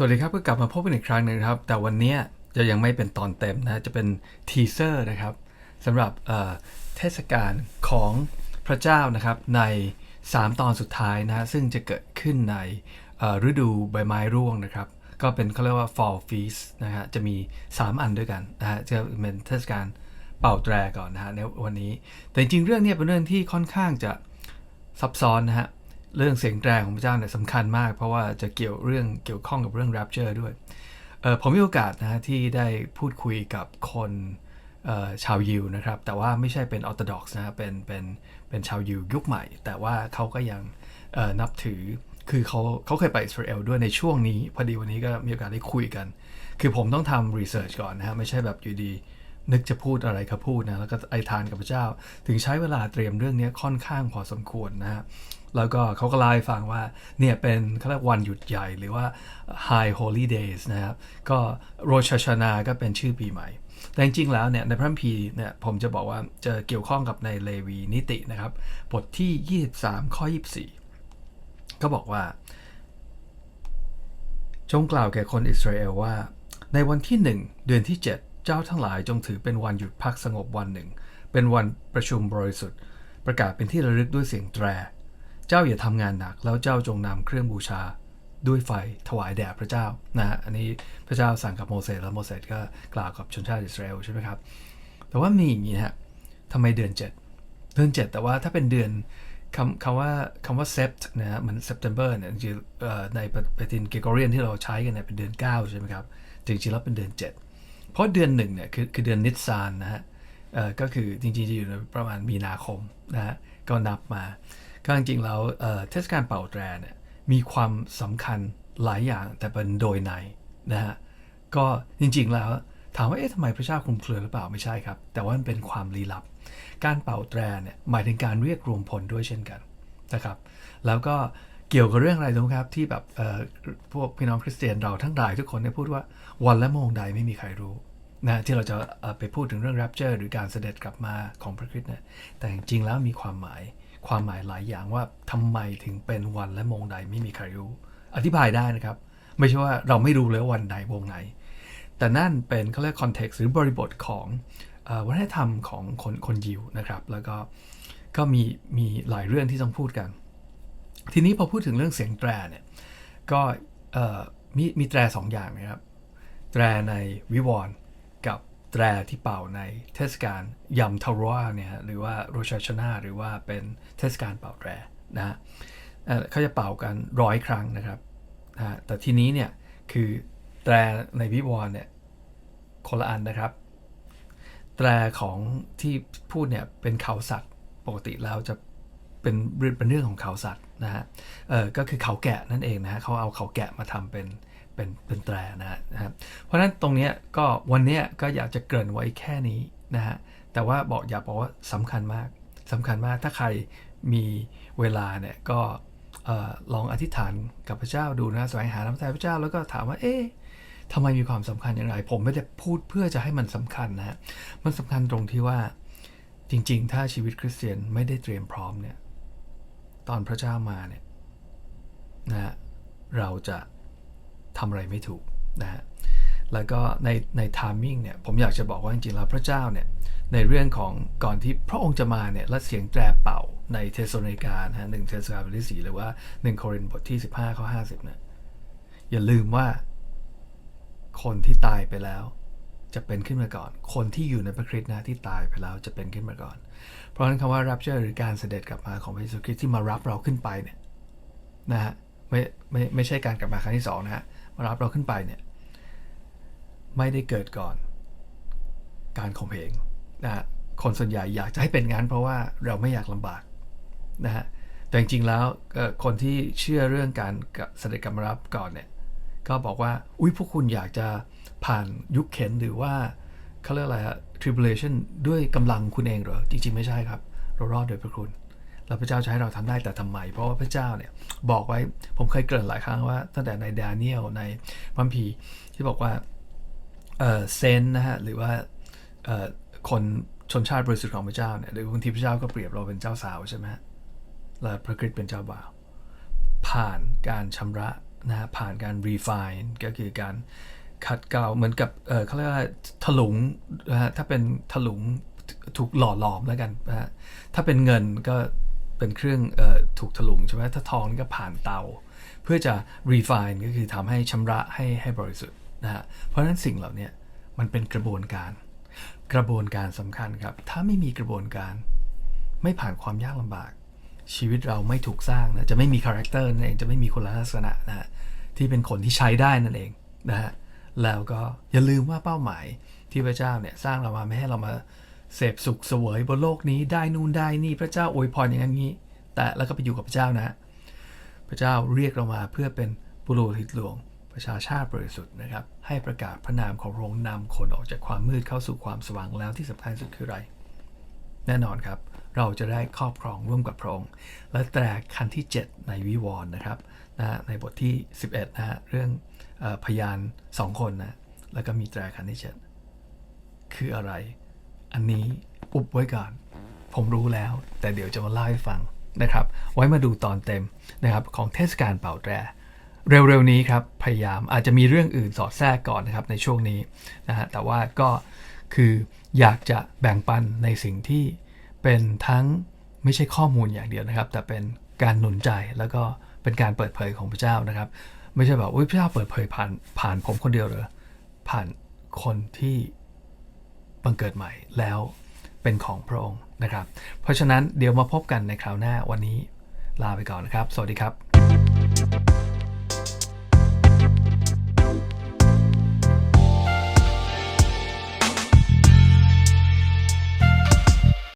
สวัสดีครับก็กลับมาพบกันอีกครั้งหนึงครับ แต่วันนี้จะยังไม่เป็นตอนเต็มนะ จะเป็นทีเซอร์นะครับสำหรับเทศกาลของพระเจ้านะครับใน 3 ตอนสุดท้ายนะซึ่งจะเกิดขึ้นในฤดูใบไม้ร่วงนะครับ ก็เป็นเขาเรียกว่า fall feast นะฮะจะมี 3 อันด้วยกันนะฮะจะเป็นเทศกาลเป่าแตรก่อนนะฮะในวันนี้ แต่จริงเรื่องนี้เป็นเรื่องที่ค่อนข้างจะซับซ้อนนะฮะ เรื่องเสียงแตรของพระเจ้าเนี่ยสำคัญมาก เพราะว่าจะเกี่ยวเรื่องเกี่ยวข้องกับเรื่อง rapture ด้วยผมมีโอกาสนะฮะที่ได้พูดคุยกับคนชาวยิวนะครับ แต่ว่าไม่ใช่เป็นออ t h o ด o x นะฮะเป็นเป็นเป็นชาวยิวยุคใหม่ แต่ว่าเขาก็ยังนับถือคือเขาเขาเคยไปอิสราเอลด้วยในช่วงนี้ พอดีวันนี้ก็มีโอกาสได้คุยกัน คือผมต้องทำรีเสิร์ชก่อนนะฮะไม่ใช่แบบอยู่ดี นึกจะพูดอะไรก็พูดนะแล้วก็ไอทานกับพระเจ้า ถึงใช้เวลาเตรียมเรื่องนี้ค่อนข้างพอสมควรนะฮะแล้วก็เขาก็เล่าให้ฟังว่าเนี่ยเป็นเขาเรียกวันหยุดใหญ่หรือว่า High Holy Days นะครับก็โรชชานาก็เป็นชื่อปีใหม่ แต่จริงๆแล้วเนี่ยในพระคัมภีร์เนี่ยผมจะบอกว่าจะเกี่ยวข้องกับในเลวีนิตินะครับ บทที่ 23 ข้อ 24 ก็บอกว่า จงกล่าวแก่คนอิสราเอลว่า ในวันที่หนึ่งเดือนที่ 7 เจ้าทั้งหลายจงถือเป็นวันหยุดพักสงบวันหนึ่ง เป็นวันประชุมบริสุทธิ์ ประกาศเป็นที่ระลึกด้วยเสียงแตร เจ้าอย่าทำงานหนัก แล้วเจ้าจงนำเครื่องบูชาด้วยไฟถวายแด่พระเจ้านะฮะอันนี้พระเจ้าสั่งกับโมเสสแล้วโมเสสก็กล่าวกับชนชาติอิสราเอลใช่ไหมครับ แต่ว่ามีอย่างนี้ฮะทำไมเดือน 7 เดือน 7 แต่ว่าถ้าเป็นเดือนคำคำว่าคำว่า sept นะฮะเหมือน September เนี่ยจริงๆเอ่อในปฏิทินเกกเรียนที่เราใช้กันเนี่ยเป็นเดือน 9 ใช่ไหมครับ จริงๆแล้วเป็นเดือน 7 เพราะเดือนหนึ่งเนี่ยคือคือเดือนนิสซานนะฮะก็คือจริงๆจะอยู่ในประมาณมีนาคมนะฮะก็นับมาก็จริงๆแล้วเอ่อเทศกาลเป่าแตรเนี่ยมีความสำคัญหลายอย่างแต่เป็นโดยในนะฮะก็จริงๆแล้วถามว่าเอ๊ะทำไมพระเจ้าคลุมเครือหรือเปล่าไม่ใช่ครับ แต่ว่ามันเป็นความลี้ลับ การเป่าแตรเนี่ยหมายถึงการเรียกรวมพลด้วยเช่นกันนะครับ แล้วก็ เกี่ยวกับเรื่องอะไรรู้ครับ ที่แบบพวกพี่น้องคริสเตียนเราทั้งหลายทุกคนได้พูดว่าวันและโมงใดไม่มีใครรู้นะที่เราจะไปพูดถึงเรื่อง rapture หรือการเสด็จกลับมาของพระคริสต์เนี่ยแต่จริงๆแล้วมีความหมายความหมายหลายอย่างว่าทำไมถึงเป็นวันและโมงใดไม่มีใครรู้ อธิบายได้นะครับ ไม่ใช่ว่าเราไม่รู้เลยวันใดวงไหน แต่นั่นเป็นเขาเรียกคอนเท็กซ์หรือบริบทของอวัฒนธรรมของคนคนยิวนะครับ แล้วก็ก็มีมีหลายเรื่องที่ต้องพูดกัน ทีนี้พอพูดถึงเรื่องเสียงแตรเนี่ยก็มีมีแตรสองอย่างนะครับ แตรในวิวรณ์กับแตรที่เป่าในเทศกาลยำทารวาเนี่ยหรือว่าโรชาชนาหรือว่าเป็นเทศกาลเป่าแตรนะฮะเเขาจะเป่ากันร้อยครั้งนะครับนะฮะแต่ทีนี้เนี่ยคือแตรในวิวรณ์เนี่ยคนละอันนะครับ แตรของที่พูดเนี่ยเป็นเขาสัตว์ปกติแล้วจะ เป็นเป็นเรื่องของเขาสัตว์นะฮะเออก็คือเขาแกะนั่นเองนะฮะเขาเอาเขาแกะมาทำเป็นเป็นเป็นแตรนะฮะนะครับเพราะฉะนั้นตรงนี้ก็วันนี้ก็อยากจะเกริ่นไว้แค่นี้นะฮะแต่ว่าบอกอยากบอกว่าสำคัญมากสำคัญมากถ้าใครมีเวลาเนี่ยก็ลองอธิษฐานกับพระเจ้าดูนะแสวงหาน้ำใจพระเจ้าแล้วก็ถามว่าเอ๊ะทำไมมีความสำคัญอย่างไร ผมไม่ได้พูดเพื่อจะให้มันสำคัญนะฮะมันสำคัญตรงที่ว่าจริงๆ ถ้าชีวิตคริสเตียนไม่ได้เตรียมพร้อมเนี่ย ตอนพระเจ้ามาเนี่ยนะฮะเราจะทำอะไรไม่ถูกนะฮะแล้วก็ในในทามมิ่งเนี่ยผมอยากจะบอกว่าจริงๆแล้วพระเจ้าเนี่ยในเรื่องของก่อนที่พระองค์จะมาเนี่ยและเสียงแตรเป่าในเทสโลนิกานะฮะหนึ่งเทสโลนิกาบทที่สี่หรือว่าหนึ่งโครินธ์บทที่สิบห้าข้อห้าสิบเนี่ยอย่าลืมว่าคนที่ตายไปแล้ว จะเป็นขึ้นมาก่อน คนที่อยู่ในพระคริสต์นะที่ตายไปแล้วจะเป็นขึ้นมาก่อน เพราะฉะนั้นคำว่า rapture หรือการเสด็จกลับมาของพระเยซูคริสต์ที่มารับเราขึ้นไปเนี่ยนะฮะไม่ไม่ไม่ใช่การกลับมาครั้งที่สองนะฮะมารับเราขึ้นไปเนี่ยไม่ได้เกิดก่อน การข่มเหงนะฮะคนส่วนใหญ่อยากจะให้เป็นงั้นเพราะว่าเราไม่อยากลำบากนะฮะแต่จริงๆแล้วคนที่เชื่อเรื่องการเสด็จกลับมารับก่อนเนี่ยก็บอกว่าอุ้ยพวกคุณอยากจะ ผ่านยุคเข็นหรือว่าเขาเรียกอะไรฮะ tribulation ด้วยกำลังคุณเองเหรอ จริง ๆ ไม่ใช่ครับ เรารอดโดยพระคุณแล้วพระเจ้าจะให้เราทำได้แต่ทำไม เพราะว่าพระเจ้าเนี่ยบอกไว้ผมเคยเกริ่นหลายครั้งว่า ตั้งแต่ในดาเนียลในพัมพีที่บอกว่าเออเซนนะฮะ หรือว่าเออคนชนชาติบริสุทธิ์ของพระเจ้าเนี่ยหรือบางทีพระเจ้าก็เปรียบเราเป็นเจ้าสาวใช่ไหมฮะแล้วพระคริสต์เป็นเจ้าบ่าว ผ่านการชำระนะฮะผ่านการ refine ก็คือการ ขัดเกลาเหมือนกับเเขาเรียกว่าถลุงนะฮะถ้าเป็นถลุงถูกหล่อหลอมแล้วกันนะฮะถ้าเป็นเงินก็เป็นเครื่องออถูกถลุงใช่ไหมถ้าทองก็ผ่านเตา เพื่อจะ refine ก็คือทำให้ชำระให้ให้บริสุทธิ์นะฮะเพราะฉะนั้นสิ่งเหล่านี้มันเป็นกระบวนการ กระบวนการสำคัญครับ ถ้าไม่มีกระบวนการ ไม่ผ่านความยากลำบาก ชีวิตเราไม่ถูกสร้างนะจะไม่มีคาแรคเตอร์นั่นเองจะไม่มีคุณลักษณะนะฮะที่เป็นคนที่ใช้ได้นั่นเองนะฮะ แล้วก็อย่าลืมว่าเป้าหมายที่พระเจ้าเนี่ยสร้างเรามาไม่ให้เรามาเสพสุขเสวยบนโลกนี้ได้นู่นได้นี่พระเจ้าอวยพรอย่างนั้นนี้ แต่แล้วก็ไปอยู่กับพระเจ้านะ พระเจ้าเรียกเรามาเพื่อเป็นบุโรหิตหลวง ประชาชาติบริสุทธิ์นะครับ ให้ประกาศพระนามของพระองค์นำคนออกจากความมืดเข้าสู่ความสว่างแล้วที่สำคัญสุดคืออะไร แน่นอนครับ เราจะได้ครอบครองร่วมกับพระองค์และแตรคันที่ 7 ในวิวรณ์นะครับ นะฮะในบทที่ 11นะฮะเรื่องอพยาน2คนนะแล้วก็มีแตรคันที่7คืออะไร อันนี้อุบไว้ก่อน ผมรู้แล้ว แต่เดี๋ยวจะมาเล่าให้ฟังนะครับ ไว้มาดูตอนเต็มนะครับของเทศกาลเป่าแตรเร็วๆนี้ครับ พยายามอาจจะมีเรื่องอื่นสอดแทรกก่อนนะครับในช่วงนี้นะฮะแต่ว่าก็คืออยากจะแบ่งปันในสิ่งที่เป็นทั้งไม่ใช่ข้อมูลอย่างเดียวนะครับ แต่เป็นการหนุนใจแล้วก็ เป็นการเปิดเผยของพระเจ้านะครับ ไม่ใช่แบบอุ้ยพระเจ้าเปิดเผยผ่านผ่านผมคนเดียวเหรอผ่านคนที่บังเกิดใหม่แล้วเป็นของพระองค์นะครับ เพราะฉะนั้นเดี๋ยวมาพบกันในคราวหน้าวันนี้ลาไปก่อนนะครับ สวัสดีครับ